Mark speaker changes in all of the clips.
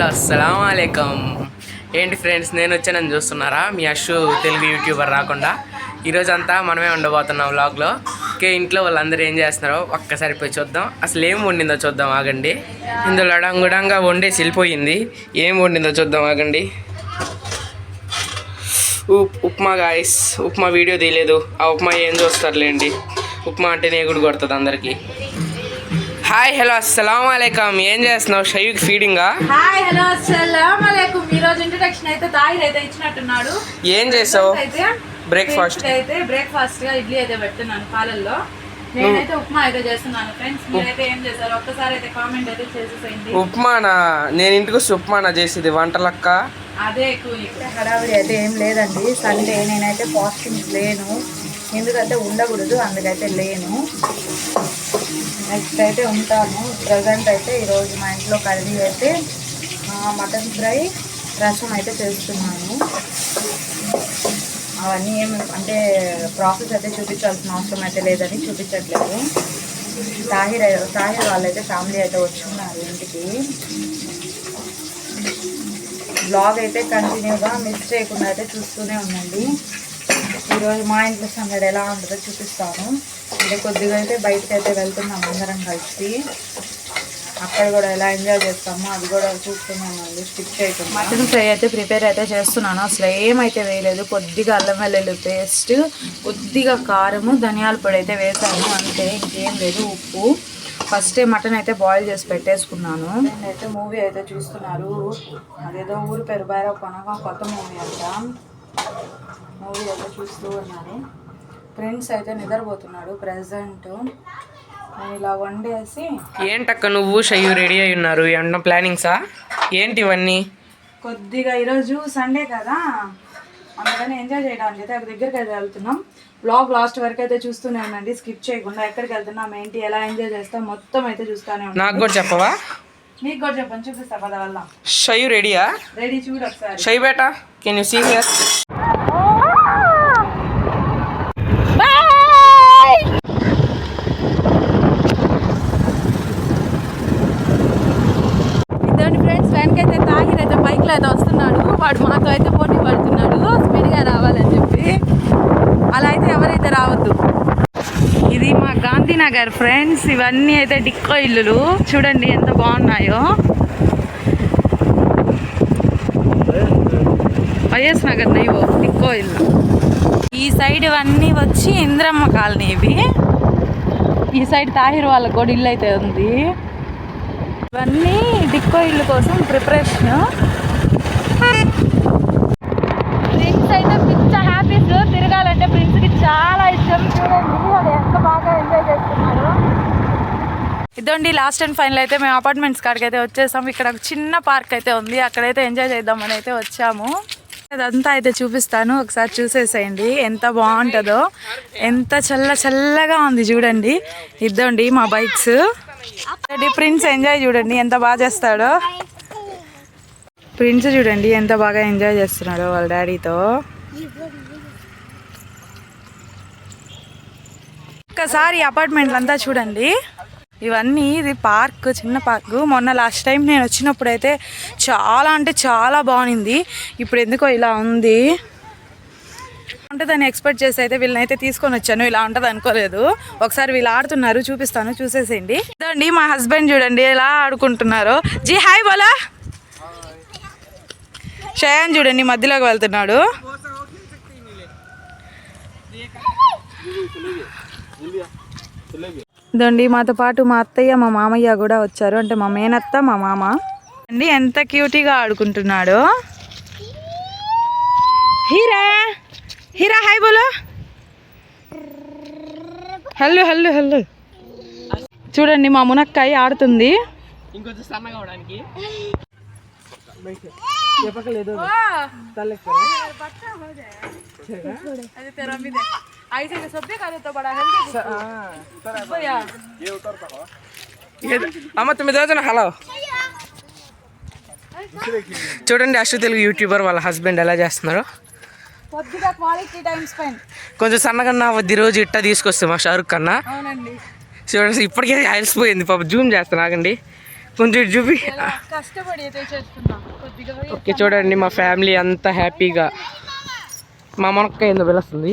Speaker 1: Hello అస్సలం అయికం ఏంటి ఫ్రెండ్స్ నేను వచ్చానని చూస్తున్నారా? మీ అషు తెలుగు యూట్యూబర్ రాకుండా. ఈరోజు అంతా మనమే ఉండబోతున్నాం వ్లాగ్లో. ఓకే ఇంట్లో వాళ్ళందరూ ఏం చేస్తున్నారో ఒక్కసారి పోయి చూద్దాం. అసలు ఏం వండిందో చూద్దాం ఆగండి. ఇందులో అడంగుడంగా వండేసి వెళ్ళిపోయింది ఏం వండిందో చూద్దాం ఆగండి. ఉప్ ఉప్మా గాయస్ ఉప్మా వీడియో తీయలేదు. ఆ ఉప్మా ఏం చూస్తారులేండి. ఉప్మా అంటే నేగుడు కొడుతుంది అందరికీ. హాయ్ హలో అస్సలం అయికం ఏం చేస్తున్నావు? షయూకి ఫీడింగా
Speaker 2: హాయ్ హలో అస్సలం అలైకుం ఈ రోజు ఇంట్రడక్షన్ అయితే తాహిర్ అయితే ఇచ్చినట్టున్నాడు.
Speaker 1: ఏం చేసావు?
Speaker 2: అయితే
Speaker 1: బ్రేక్ఫాస్ట్
Speaker 2: అయితే బ్రేక్ఫాస్ట్గా ఇడ్లీ అయితే పెడుతున్నాను పాలల్లో. నేనైతే ఉప్మా అయితే చేస్తున్నాను ఫ్రెండ్స్ మీరైతే ఏం చేశారు? ఒక్కసారి అయితే కామెంట్ అయితే చేసేసేయండి.
Speaker 1: ఉప్మానా? నేను ఇంటికి వస్తే ఉప్మానా చేసేది? వంటలక్క?
Speaker 2: అదే హడావిడి అయితే ఏం లేదండి. సండే నేనైతే ఫాస్టింగ్ లేను. ఎందుకంటే ఉండకూడదు అందుకైతే లేను. నెక్స్ట్ అయితే ఉంటాను ప్రజెంట్ అయితే ఈరోజు మా ఇంట్లో కర్రీ అయితే మటన్ ఫ్రై రసం అయితే చేస్తున్నాను అవన్నీ ఏం అంటే ప్రాసెస్ అయితే చూపించాల్సిన అవసరం అయితే లేదని చూపించట్లేదు. తాహిర్ తాహిర్ వాళ్ళైతే ఫ్యామిలీ అయితే వచ్చున్నారు ఇంటికి. బ్లాగ్ అయితే కంటిన్యూగా మిస్ చేయకుండా అయితే చూస్తూనే ఉండండి. ఈరోజు మా ఇంట్లో సందడి ఎలా ఉంటుందో చూపిస్తాను. అంటే కొద్దిగా అయితే బయటకు అయితే వెళ్తున్నాం అందరం కలిసి. అక్కడ కూడా ఎలా ఎంజాయ్ చేస్తామో అది కూడా చూస్తూనే ఉండండి స్టిక్ చేయకుండా మటన్ ఫ్రై అయితే ప్రిపేర్ అయితే చేస్తున్నాను. అసలు ఏమైతే వేయలేదు. కొద్దిగా అల్లం వెల్లుల్లి పేస్ట్ కొద్దిగా కారము ధనియాల పొడి అయితే వేసాను. అంతే ఇంకేం లేదు ఉప్పు. ఫస్ట్ మటన్ అయితే బాయిల్ చేసి పెట్టేసుకున్నాను. అయితే మూవీ అయితే చూస్తున్నారు. అదేదో ఊరు పేరు బైరా కొనగా కొత్త మూవీ అంట. మూవీ అయితే చూస్తూ ఉన్నారు ఫ్రెండ్స్ అయితే నిద్రపోతున్నాడు ప్రజెంట్ ఇలా వండేసి
Speaker 1: ఏంటక్క నువ్వు షయ్యు రెడీ అయి ఉన్నారు? ఏమన్నా ప్లానింగ్సా ఏంటి ఇవన్నీ?
Speaker 2: కొద్దిగా ఈరోజు సండే కదా. అందుకని ఎంజాయ్ చేయడానికి అయితే అక్కడ దగ్గరికి అయితే వెళ్తున్నాం. బ్లాగ్ లాస్ట్ వరకు అయితే చూస్తూనే ఉండండి స్కిప్ చేయకుండా ఎక్కడికి వెళ్తున్నాం ఏంటి ఎలా ఎంజాయ్ చేస్తాం మొత్తం అయితే చూస్తూనే ఉంటాం
Speaker 1: నాకు కూడా చెప్పవా?
Speaker 2: మీకు కూడా చెప్పండి చూపిస్తా పద వల్ల
Speaker 1: షయ్యు రెడీయా
Speaker 2: రెడీ చూడు ఒకసారి.
Speaker 1: షై బేటా? కెన్ యూ సీ హియర్
Speaker 2: ఇద్దరు ఫ్రెండ్స్ వెనకైతే తాగిర్ అయితే బైక్లో అయితే వస్తున్నాడు వాడు మాతో అయితే పోటీ పడుతున్నాడు స్పీడ్గా రావాలని చెప్పి అలా అయితే ఎవరైతే రావద్దు ఇది నగర్ ఫ్రెండ్స్ ఇవన్నీ అయితే డిక్కో ఇల్లులు. చూడండి ఎంత బాగున్నాయో. వైఎస్ నగర్ నైవో డిక్కో ఇల్లు. ఈ సైడ్ ఇవన్నీ వచ్చి ఇంద్రమ్మ కాలనీ ఇవి. ఈ సైడ్ తాహిర్ వాళ్ళ కూడా ఇల్లు అయితే ఉంది. ఇవన్నీ డిక్కో ఇల్లు కోసం ప్రిపరేషన్ ప్రిన్స్ అయితే పిచ్చ హ్యాపీస్ తిరగాలంటే ప్రిన్స్కి చాలా ఇష్టం చూడండి అది ఎంత బాగా ఎంజాయ్ చేస్తున్నారు ఇదండి లాస్ట్ అండ్ ఫైనల్ అయితే మేము అపార్ట్మెంట్స్ కాడికి అయితే వచ్చేసాం. ఇక్కడ ఒక చిన్న పార్క్ అయితే ఉంది. అక్కడైతే ఎంజాయ్ చేద్దామని అయితే వచ్చాము. అదంతా అయితే చూపిస్తాను. ఒకసారి చూసేసేయండి. ఎంత బాగుంటుందో. ఎంత చల్ల చల్లగా ఉంది చూడండి. ఇద్దండి మా బైక్స్ ప్రిన్స్ ఎంజాయ్ చూడండి ఎంత బాగా చేస్తాడో. ప్రిన్స్ చూడండి ఎంత బాగా ఎంజాయ్ చేస్తున్నాడో వాళ్ళ డాడీతో ఒక్కసారి అపార్ట్మెంట్లు అంతా చూడండి. ఇవన్నీ ఇది పార్క్ చిన్న పార్క్. మొన్న లాస్ట్ టైం నేను వచ్చినప్పుడు అయితే చాలా అంటే చాలా బాగుంది ఇప్పుడు ఎందుకో ఇలా ఉంది. ఉంటుందని ఎక్స్పెక్ట్ చేసి అయితే వీళ్ళని అయితే తీసుకొని వచ్చాను. ఇలా ఉంటుంది అనుకోలేదు. ఒకసారి వీళ్ళు ఆడుతున్నారు చూపిస్తాను చూసేసేయండి. ఇదండి మా హస్బెండ్ చూడండి ఎలా ఆడుకుంటున్నారు. జీ హాయ్ బోలా. షయాన్ చూడండి మధ్యలోకి వెళ్తున్నాడు. ఇదండి మాతో పాటు మా అత్తయ్య మా మామయ్య కూడా వచ్చారు. అంటే మా మేనత్త మా మామ. అండి ఎంత క్యూటీగా ఆడుకుంటున్నాడు? హీరా! హీరా హాయ్ బోలో. హల్లు హల్లు హల్లు. చూడండి మా మునక్కాయ ఆడుతుంది.
Speaker 1: ఇంకొంచెం సన్నగా అవడానికి అమ్మ తొమ్మిది రోజున హలో చూడండి అశ్వ తెలుగు యూట్యూబర్ వాళ్ళ హస్బెండ్ ఎలా చేస్తున్నారు.
Speaker 2: కొద్దిగా క్వాలిటీ టైం స్పెండ్
Speaker 1: కొంచెం సన్నగా వద్ది రోజు ఇట్టా తీసుకొస్తే మా షారుఖ్ కన్నా.
Speaker 2: అవునండి.
Speaker 1: చూడండి ఇప్పటికే అలసిపోయింది పాప జూమ్ చేస్తాను ఆగండి. కొంచెం చూపి.
Speaker 2: కష్టపడి
Speaker 1: ఓకే చూడండి మా ఫ్యామిలీ అంతా హ్యాపీగా మా మునక్కాయ ఏందో పిలుస్తుంది.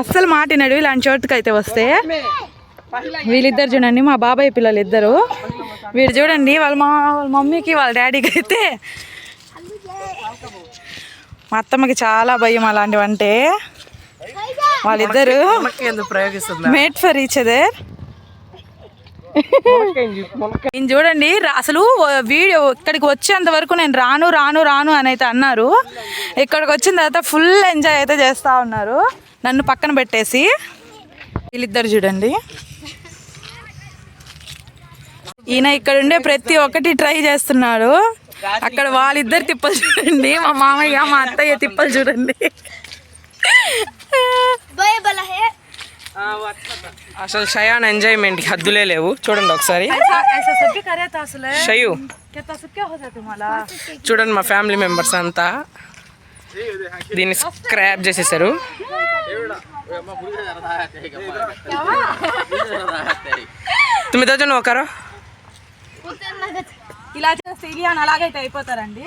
Speaker 2: అస్సలు మాటినాడు ఇలాంటి చోటుకి అయితే వస్తే. వీళ్ళిద్దరు చూడండి మా బాబాయ్ పిల్లలు ఇద్దరు. వీడు చూడండి వాళ్ళ మా వాళ్ళ మమ్మీకి వాళ్ళ డాడీకి అయితే మా అత్తమ్మకి చాలా భయం అలాంటివంటే. వాళ్ళిద్దరు మేట్ ఫర్ ఈచ్ అదర్. నేను చూడండి అసలు వీడియో ఇక్కడికి వచ్చేంత వరకు నేను రాను రాను రాను అని అయితే అన్నారు. ఇక్కడికి వచ్చిన తర్వాత ఫుల్ ఎంజాయ్ అయితే చేస్తూ ఉన్నారు. నన్ను పక్కన పెట్టేసి వీళ్ళిద్దరు చూడండి. ఈయన ఇక్కడ ఉండే ప్రతి ఒక్కటి ట్రై చేస్తున్నాడు. అక్కడ వాళ్ళిద్దరు తిప్పలు చూడండి. మా మామయ్య మా అత్తయ్య తిప్పలు చూడండి.
Speaker 1: అసలు షయాన్ ఎంజాయ్మెంట్కి హద్దులే లేవు. చూడండి ఒకసారి. షయు. చూడండి మా ఫ్యామిలీ మెంబర్స్ అంతా. దీన్ని స్క్రాప్ చేసేసారు. తుమ్మి దోజన్ ఒకరు.
Speaker 2: ఇలా చేస్తే ఇలియాన్ అలాగైతే అయిపోతారండి.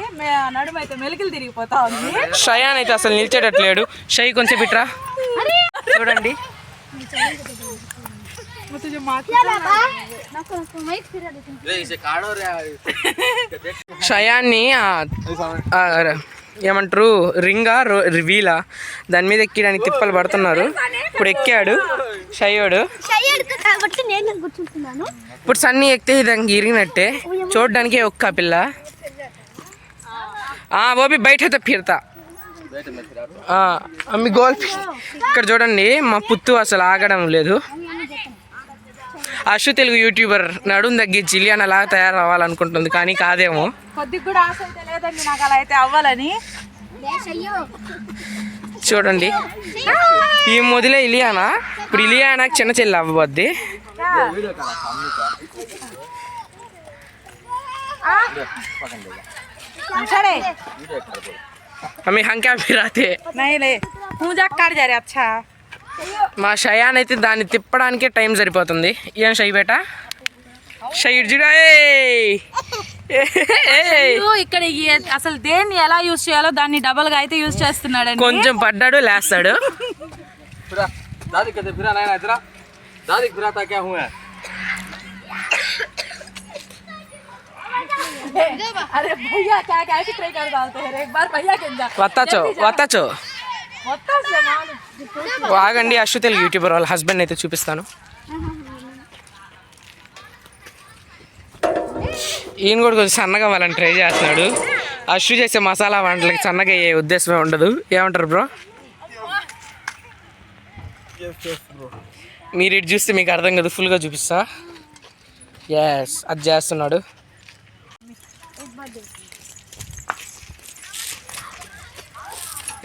Speaker 2: నడుము అయితే మెలికలు తిరిగిపోతా ఉంది.
Speaker 1: షయాన్ అయితే అసలు నిలిచేటట్లేడు షై కొంచెం బిట్రా చూడండి. షయాన్ని ఏమంటారు? రింగా రో వీలా? దాని మీద ఎక్కడానికి తిప్పలు పడుతున్నారు. ఇప్పుడు ఎక్కాడు. షయ్యోడు.
Speaker 3: కాబట్టి నేను కూర్చుంటున్నాను?
Speaker 1: ఇప్పుడు సన్నీ ఎక్కితే ఇది ఇంక ఇరిగినట్టే. చూడడానికి ఒక్క పిల్ల. ఆ ఓబి బయట ఫిరతా మీ గోల్ ఇక్కడ చూడండి మా పుత్తు అసలు ఆగడం లేదు. అశు తెలుగు యూట్యూబర్ నడుం తగ్గించి ఇలియాన్ అలా తయారవ్వాలనుకుంటుంది కానీ కాదేమో
Speaker 2: కొద్దిగా కూడా ఆశ అయితే లేదండి నాకు అలా అయితే అవ్వాలని
Speaker 1: చూడండి ఈ మొదలే ఇలియానా ఇప్పుడు ఇలియానాకి చిన్న చెల్లి అవ్వబద్ది
Speaker 2: సరే
Speaker 1: అమ్మి హంకా ఫిరాతే
Speaker 2: नहीं ले पूजा कर जा रहे अच्छा
Speaker 1: మా షయాన్ అయితే దాన్ని తిప్పడానికే టైం సరిపోతుంది ఏం షై బేట షై ఇడ్జుడా
Speaker 2: ఇక్కడ ఈ అసలు దేన్ని ఎలా యూజ్ చేయాలో దాన్ని డబల్ గా అయితే యూజ్ చేస్తున్నాడండి
Speaker 1: కొంచెం పడ్డాడు లేస్తాడు
Speaker 4: फिरा दादी कहते फिरा नहीं ना इधर दादी फिराता क्या हुआ
Speaker 2: अरे भैया क्या क्या ऐसे ट्राई कर डालते हैं एक बार भैया के अंदर
Speaker 1: వత్తచో వత్తచో
Speaker 2: బాగండి సామాను.
Speaker 1: తెలుగు యూట్యూబర్ వాళ్ళ హస్బెండ్ అయితే చూపిస్తాను. ఈయన కూడా కొంచెం సన్నగా వాళ్ళని ట్రై చేస్తున్నాడు. అశు చేసే మసాలా వంటలకి సన్నగా అయ్యే ఉద్దేశమే ఉండదు. ఏమంటారు బ్రో మీరు ఇటు చూస్తే మీకు అర్థం కదా ఫుల్గా చూపిస్తా. ఎస్ అది చేస్తున్నాడు.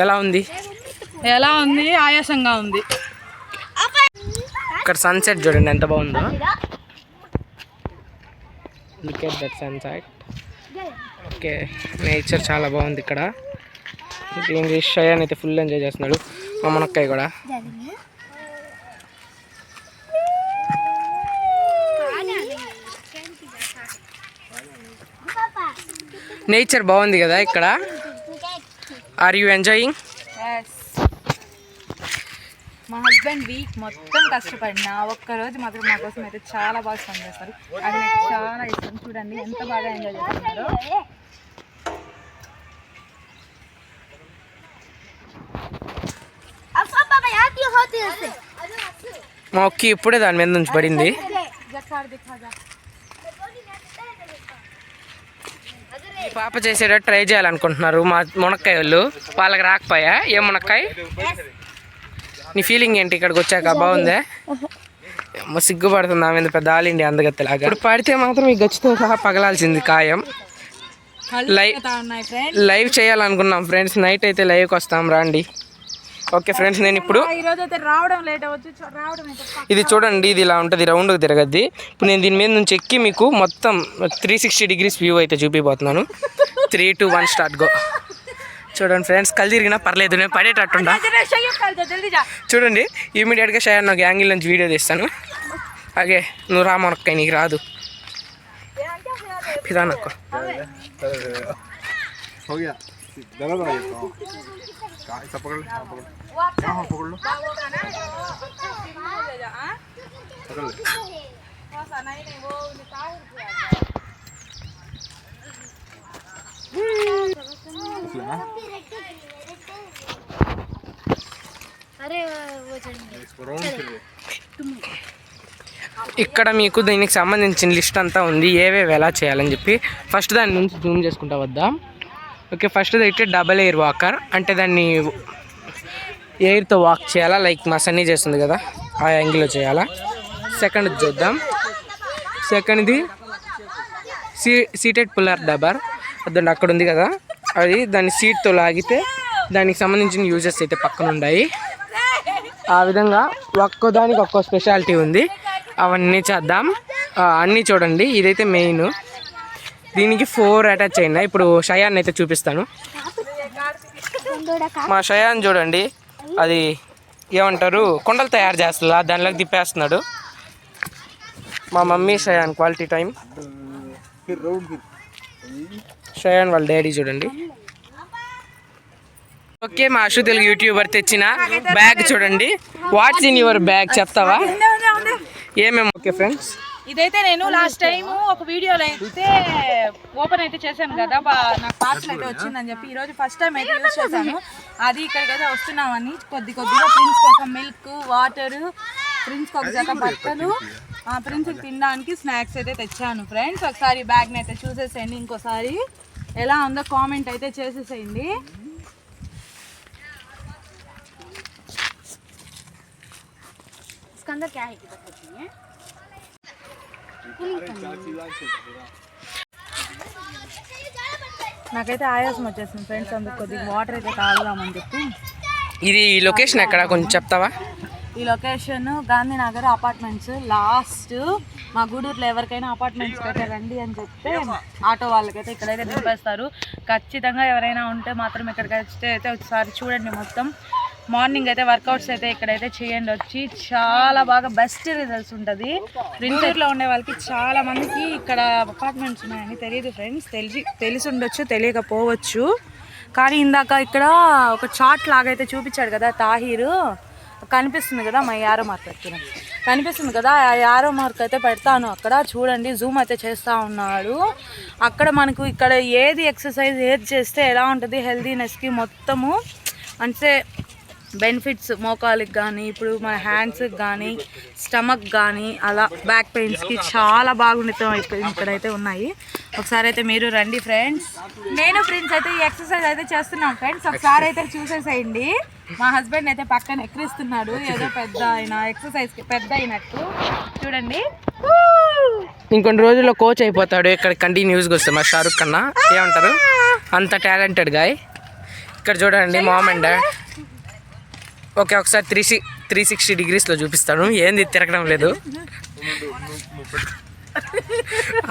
Speaker 1: ఎలా ఉంది?
Speaker 2: ఎలా ఉంది? ఆయాసంగా ఉంది.
Speaker 1: ఇక్కడ సన్సెట్ చూడండి ఎంత బాగుందో. Look at that sunset okay nature చాలా బాగుంది ఇక్కడ. షయాన్ అయితే ఫుల్ ఎంజాయ్ చేస్తున్నాడు. మా మునక్కాయ కూడా. నేచర్ బాగుంది కదా ఇక్కడ. ఆర్ యూ ఎంజాయింగ్
Speaker 2: మా హస్బెండ్ వీక్ మొత్తం కష్టపడిన ఒక్కరోజు మాత్రం మా కోసం అయితే చాలా బాగా స్పెండ్ చేస్తారు. అది నాకు చాలా ఇష్టం. చూడండి ఎంత బాగా ఎంజాయ్
Speaker 3: చేస్తారు
Speaker 1: మా ఒక్క ఇప్పుడే దాని మీద నుంచి పడింది. పాప చేసేట ట్రై చేయాలనుకుంటున్నారు మా మునక్కాయ వాళ్ళు వాళ్ళకి రాకపోయా? ఏ మునక్కాయ? నీ ఫీలింగ్ ఏంటి? ఇక్కడికి వచ్చాక బాగుందా? అమ్మ సిగ్గుపడుతుంది ఆమె పెద్ద ఆల్ ఇండియా అందగత్తెలాగా? ఇప్పుడు పడితే మాత్రం ఈ గచ్చుతో సహా పగలాల్సింది ఖాయం. లైవ్ లైవ్ చేయాలనుకున్నాం ఫ్రెండ్స్ నైట్ అయితే లైవ్కి వస్తాం రండి. ఓకే ఫ్రెండ్స్ నేను ఇప్పుడు
Speaker 2: ఈ రోజు అయితే రావడం లేట్ అవ్వచ్చు. చూ- రావడం అయితే పక్క-
Speaker 1: ఇది చూడండి ఇది ఇలా ఉంటుంది రౌండ్కి తిరగద్ది. ఇప్పుడు నేను దీని మీద నుంచి ఎక్కి మీకు మొత్తం త్రీ సిక్స్టీ డిగ్రీస్ వ్యూ అయితే చూపిపోతున్నాను. Three two one start go చూడండి ఫ్రెండ్స్ కళ్ళు తిరిగినా పర్లేదు నేను పడేటట్టుండా చూడండి ఇమీడియట్గా షాయర్ నాకు యాంగిల్ నుంచి వీడియో తీస్తాను అగే నువ్వు రా మనక్క నీకు రాదు పిదా నాకు
Speaker 4: हो गया जरा जरा ये तो का- ऐसा पकड़ ले हाँ, पकड़ यहाँ हाँ, पकड़ लो पकड़ ले उस लेना
Speaker 3: अरे वो चढ़
Speaker 1: ఇక్కడ మీకు దీనికి సంబంధించిన లిస్ట్ అంతా ఉంది. ఏవేవి ఎలా చేయాలని చెప్పి ఫస్ట్ దాని నుంచి జూమ్ చేసుకుంటా వద్దాం. ఓకే ఫస్ట్ అయితే డబల్ ఎయిర్ వాకర్ అంటే దాన్ని ఎయిర్తో వాక్ చేయాలా? లైక్ మా సన్నీ చేస్తుంది కదా ఆ యాంగిల్లో చేయాలా? సెకండ్ చూద్దాం. సెకండ్ది సీ సీటెడ్ పుల్లర్ డబర్ అదండి అక్కడ ఉంది కదా. అది దాని సీట్తో లాగితే దానికి సంబంధించిన యూజెస్ అయితే పక్కన ఉన్నాయి ఆ విధంగా ఒక్కో దానికి ఒక్కో స్పెషాలిటీ ఉంది. అవన్నీ చేద్దాం. అన్నీ చూడండి. ఇదైతే మెయిన్ దీనికి ఫోర్ అటాచ్ అయినా ఇప్పుడు షయాన్ అయితే చూపిస్తాను. మా షయాన్ చూడండి. అది ఏమంటారు? కొండలు తయారు చేస్తా దానిలోకి తిప్పేస్తున్నాడు. మా mummy
Speaker 4: Shayan quality time
Speaker 1: Shreyan వాళ్ళ డాడీ చూడండి. ఓకే మా అశు తెలుగు యూట్యూబర్ తెచ్చిన బ్యాగ్ చూడండి. వాట్స్ ఇన్ యువర్ బ్యాగ్ చెప్తావా? ఏమేమి ఓకే ఫ్రెండ్స్
Speaker 2: ఇదైతే నేను లాస్ట్ టైం ఒక వీడియోలో అయితే ఓపెన్ అయితే చేశాను కదా నాకు పార్సల్ అయితే వచ్చిందని చెప్పి ఈరోజు ఫస్ట్ టైం అయితే యూజ్ చేశాను. అది ఇక్కడికి అయితే వస్తున్నామని కొద్ది కొద్దిగా ప్రిన్స్ కోసం మిల్క్ వాటర్ ప్రిన్స్ ఒక జత బట్టలు ప్రిన్స్కి తినడానికి స్నాక్స్ అయితే తెచ్చాను. ఫ్రెండ్స్ ఒకసారి బ్యాగ్ని అయితే చూసేసేయండి ఇంకోసారి. ఎలా ఉందో కామెంట్ అయితే చేసేసేయండి. నాకైతే ఆయాసం వచ్చేసింది ఫ్రెండ్స్ అందుకు కొద్దిగా వాటర్ అయితే తాగుదామని చెప్పి.
Speaker 1: ఇది లొకేషన్ ఎక్కడ? కొంచెం చెప్తావా?
Speaker 2: ఈ లొకేషన్ గాంధీనగర్ అపార్ట్మెంట్స్ లాస్ట్ మా గూడూరులో ఎవరికైనా అపార్ట్మెంట్స్ కట్టే రండి అని చెప్తే ఆటో వాళ్ళకైతే ఇక్కడైతే దింపేస్తారు. ఖచ్చితంగా ఎవరైనా ఉంటే మాత్రం ఇక్కడికి వస్తే అయితే ఒకసారి చూడండి మొత్తం. మార్నింగ్ అయితే వర్కౌట్స్ అయితే ఇక్కడైతే చేయండి వచ్చి. చాలా బాగా బెస్ట్ రిజల్ట్స్ ఉంటుంది. ప్రింటర్లో ఉండే వాళ్ళకి చాలా మందికి ఇక్కడ అపార్ట్మెంట్స్ ఉన్నాయని తెలియదు ఫ్రెండ్స్ తెలిసి తెలిసి ఉండొచ్చు తెలియకపోవచ్చు. కానీ ఇందాక ఇక్కడ ఒక చార్ట్ లాగా అయితే చూపించాడు కదా తాహీరు. కనిపిస్తుంది కదా మా యారో మార్క్ పెడుతున్నాం కనిపిస్తుంది కదా ఆ యారో మార్క్ అయితే పెడతాను అక్కడ. చూడండి జూమ్ అయితే చేస్తూ ఉన్నాడు. అక్కడ మనకు ఇక్కడ ఏది ఎక్సర్సైజ్ ఏది చేస్తే ఎలా ఉంటుంది హెల్దీనెస్కి మొత్తము అంటే బెనిఫిట్స్ మోకాలికి కానీ ఇప్పుడు మన హ్యాండ్స్కి కానీ స్టమక్ కానీ అలా బ్యాక్ పెయిన్స్కి చాలా బాగుండితే ఇక్కడ ఇక్కడైతే ఉన్నాయి. ఒకసారి అయితే మీరు రండి ఫ్రెండ్స్. నేను ఫ్రెండ్స్ అయితే ఈ ఎక్సర్సైజ్ అయితే చేస్తున్నాం ఫ్రెండ్స్. ఒకసారి అయితే చూసేసేయండి. మా హస్బెండ్ అయితే పక్కన ఎక్కిరిస్తున్నాడు. ఏదో పెద్ద ఆయన ఎక్సర్సైజ్కి పెద్ద అయినట్టు. చూడండి.
Speaker 1: ఇంకొన్ని రోజుల్లో కోచ్ అయిపోతాడు. ఇక్కడ కంటిన్యూస్గా వస్తే మా షారుఖ్ కన్నా. ఏమంటారు? అంత టాలెంటెడ్ గాయ్ ఇక్కడ చూడండి మామ్ అండ్. డాడ్ ఓకే ఒకసారి త్రీ త్రీ సిక్స్టీ డిగ్రీస్లో చూపిస్తాను. ఏంది తిరగడం లేదు?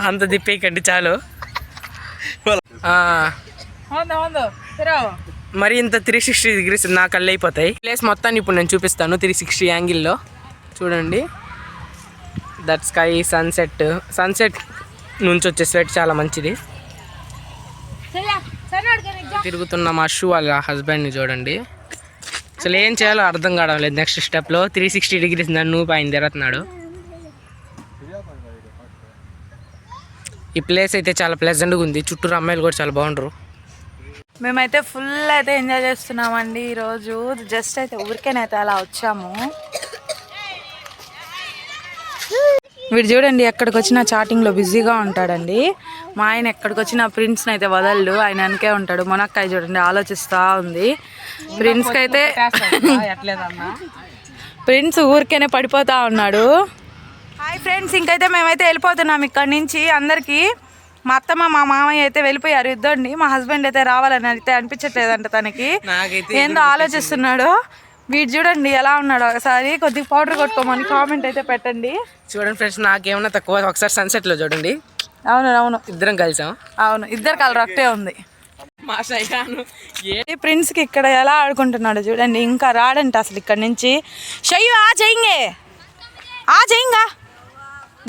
Speaker 1: అంత తిప్పేయకండి చాలు. మరి ఇంత త్రీ సిక్స్టీ డిగ్రీస్ నా కళ్ళు అయిపోతాయి. ప్లేస్ మొత్తాన్ని ఇప్పుడు నేను చూపిస్తాను త్రీ సిక్స్టీ యాంగిల్లో చూడండి. దట్ స్కై సన్సెట్ సన్సెట్ నుంచి వచ్చే స్వెట్ చాలా మంచిది. తిరుగుతున్న మా షూ వాళ్ళ హస్బెండ్ని చూడండి. అసలు ఏం చేయాలో అర్థం కావడం లేదు. నెక్స్ట్ స్టెప్లో త్రీ సిక్స్టీ డిగ్రీస్ నన్ను ఆయన తిరుగుతున్నాడు. ఈ ప్లేస్ అయితే చాలా ప్లెజెంట్గా ఉంది. చుట్టూరు అమ్మాయిలు కూడా చాలా బాగుంటారు
Speaker 2: మేమైతే ఫుల్ అయితే ఎంజాయ్ చేస్తున్నామండి ఈరోజు. జస్ట్ అయితే ఊరికేనైతే అలా వచ్చాము. వీడు చూడండి ఎక్కడికి వచ్చినా చాటింగ్లో బిజీగా ఉంటాడండి. మా ఆయన ఎక్కడికి వచ్చినా ప్రిన్స్ని అయితే వదలడు. ఆయన వెనకే ఉంటాడు. మునక్కాయ చూడండి ఆలోచిస్తూ ఉంది. ప్రిన్స్కి అయితే ప్రిన్స్ ఊరికేనే పడిపోతా ఉన్నాడు. హాయ్ ఫ్రెండ్స్ ఇంకైతే మేమైతే వెళ్ళిపోతున్నాం ఇక్కడి నుంచి అందరికీ. మా అత్తమ్మ మా మామయ్య అయితే వెళ్ళిపోయారు ఇద్దరిని. మా హస్బెండ్ అయితే రావాలని అయితే అనిపించట్లేదంట తనకి. ఏందో ఆలోచిస్తున్నాడు. వీడు చూడండి ఎలా ఉన్నాడు. ఒకసారి కొద్దిగా పౌడర్ కొట్టుకోమని కామెంట్ అయితే పెట్టండి.
Speaker 1: చూడండి ఫ్రెండ్స్ నాకేమన్నా తక్కువ. ఒకసారి సన్సెట్లో చూడండి.
Speaker 2: అవును అవును.
Speaker 1: ఇద్దరం కలిసాం.
Speaker 2: అవును ఇద్దరు కలర్ ఒకటే ఉంది.
Speaker 1: మా ఏ
Speaker 2: ఈ ప్రిన్స్కి ఇక్కడ ఎలా ఆడుకుంటున్నాడు చూడండి. ఇంకా రాడంట అసలు ఇక్కడ నుంచి. షయ్యు ఆ చెయ్యింగే ఆ చెయ్యింగా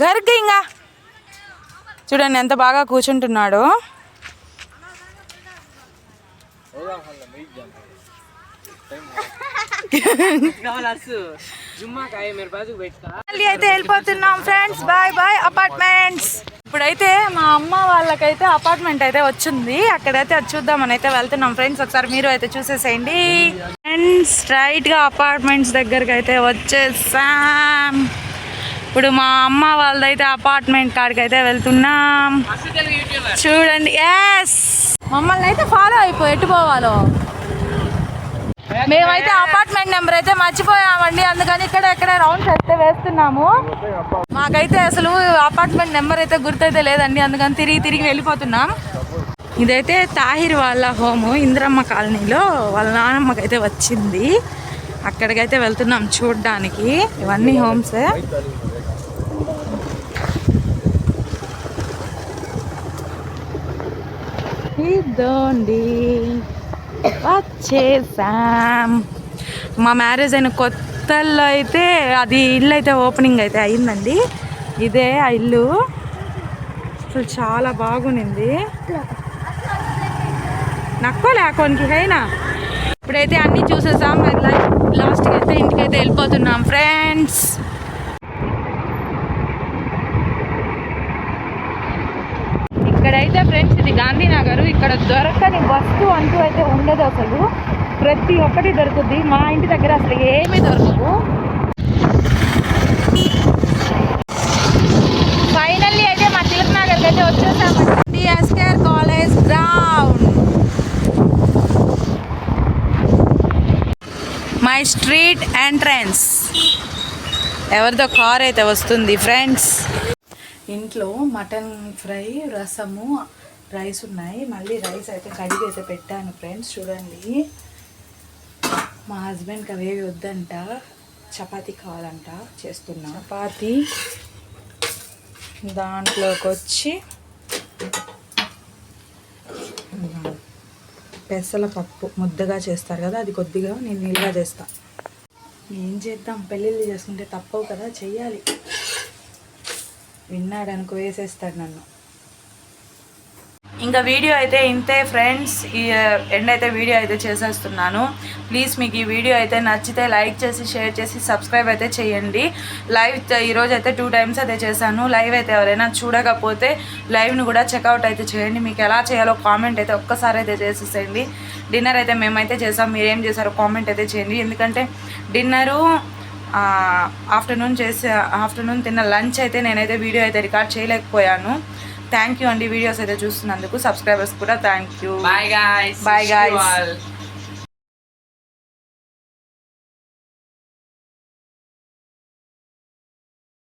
Speaker 2: గర్గ ఇంకా చూడండి ఎంత బాగా కూర్చుంటున్నాడు. అయితే వెళ్ళిపోతున్నాం ఫ్రెండ్స్. Bye bye apartments. ఇప్పుడైతే మా అమ్మ వాళ్ళకైతే అపార్ట్మెంట్ అయితే వచ్చింది. అక్కడైతే అది చూద్దామని అయితే వెళ్తున్నాం ఫ్రెండ్స్. ఒకసారి మీరు అయితే చూసేసేయండి. ఫ్రెండ్స్ స్ట్రైట్గా అపార్ట్మెంట్స్ దగ్గరికి అయితే వచ్చేసాం. ఇప్పుడు మా అమ్మ వాళ్ళదైతే అపార్ట్మెంట్ కాడికి అయితే వెళ్తున్నాం. చూడండి ఎస్ మమ్మల్ని అయితే ఫాలో అయిపో ఎటు పోవాలో? మేమైతే అపార్ట్మెంట్ నెంబర్ అయితే మర్చిపోయామండి అందుకని ఇక్కడ ఎక్కడ రౌండ్స్ అయితే వేస్తున్నాము. మాకైతే అసలు అపార్ట్మెంట్ నెంబర్ అయితే గుర్తైతే లేదండి అందుకని తిరిగి తిరిగి వెళ్ళిపోతున్నాం. ఇదైతే తాహిర్ వాళ్ళ హోము ఇంద్రమ్మ కాలనీలో వాళ్ళ నానమ్మకైతే వచ్చింది. అక్కడికైతే వెళ్తున్నాం చూడడానికి ఇవన్నీ హోమ్సే ఇదోండి. వచ్చేసాం. మా మ్యారేజ్ అయిన కొత్తల్లో అయితే అది ఇల్లు అయితే ఓపెనింగ్ అయితే అయిందండి. ఇదే ఆ ఇల్లు. అసలు చాలా బాగునింది నక్కోలే కొనికి హైనా? ఇప్పుడైతే అన్నీ చూసేసాం. లాస్ట్కి అయితే ఇంటికైతే వెళ్ళిపోతున్నాం ఫ్రెండ్స్ ఇక్కడైతే ఫ్రెండ్స్ ఇది గాంధీనగర్ ఇక్కడ దొరకని వస్తువు అంటూ అయితే ఉండదు అసలు. ప్రతి ఒక్కటి దొరుకుద్ది. మా ఇంటి దగ్గర అసలు ఏమీ దొరకవు. ఫైనల్లీ అయితే మా తిలక్ నగర్కి అయితే వచ్చేసామండి S K R college ground my street entrance ఎవరిదో కార్ అయితే వస్తుంది ఫ్రెండ్స్ ఇంట్లో మటన్ ఫ్రై రసము రైస్ ఉన్నాయి. మళ్ళీ రైస్ అయితే కడిగి అయితే పెట్టాను ఫ్రెండ్స్ చూడండి. మా హస్బెండ్కి అవేవి వద్దంట చపాతీ కావాలంట చేస్తున్నా. చపాతీ. దాంట్లోకి వచ్చి పెసల పప్పు ముద్దగా చేస్తారు కదా అది కొద్దిగా నేను నీళ్ళగా చేస్తా. ఏం చేద్దాం? పెళ్ళిళ్ళు చేసుకుంటే తప్పవు కదా చెయ్యాలి. విన్నాడు అనుకో వేసేస్తాడు నన్ను. ఇంకా వీడియో అయితే ఇంతే ఫ్రెండ్స్. ఈ ఎండ్ అయితే వీడియో అయితే చేసేస్తున్నాను. ప్లీజ్ మీకు ఈ వీడియో అయితే నచ్చితే లైక్ చేసి షేర్ చేసి సబ్స్క్రైబ్ అయితే చేయండి. లైవ్ ఈరోజు అయితే టూ టైమ్స్ అయితే చేశాను. లైవ్ అయితే ఎవరైనా చూడకపోతే లైవ్ను కూడా చెక్అవుట్ అయితే చేయండి. మీకు ఎలా చేయాలో కామెంట్ అయితే ఒక్కసారి అయితే చేసేసేయండి. డిన్నర్ అయితే మేమైతే చేసాం. మీరేం చేశారో కామెంట్ అయితే చేయండి. ఎందుకంటే డిన్నరు ఆఫ్టర్నూన్ చేసే ఆఫ్టర్నూన్ తిన్న లంచ్ అయితే నేనైతే వీడియో అయితే రికార్డ్ చేయలేకపోయాను. థ్యాంక్ యూ అండి వీడియోస్ అయితే చూస్తున్నందుకు. సబ్స్క్రైబర్స్ కూడా thank you
Speaker 1: bye guys
Speaker 2: Bye, guys.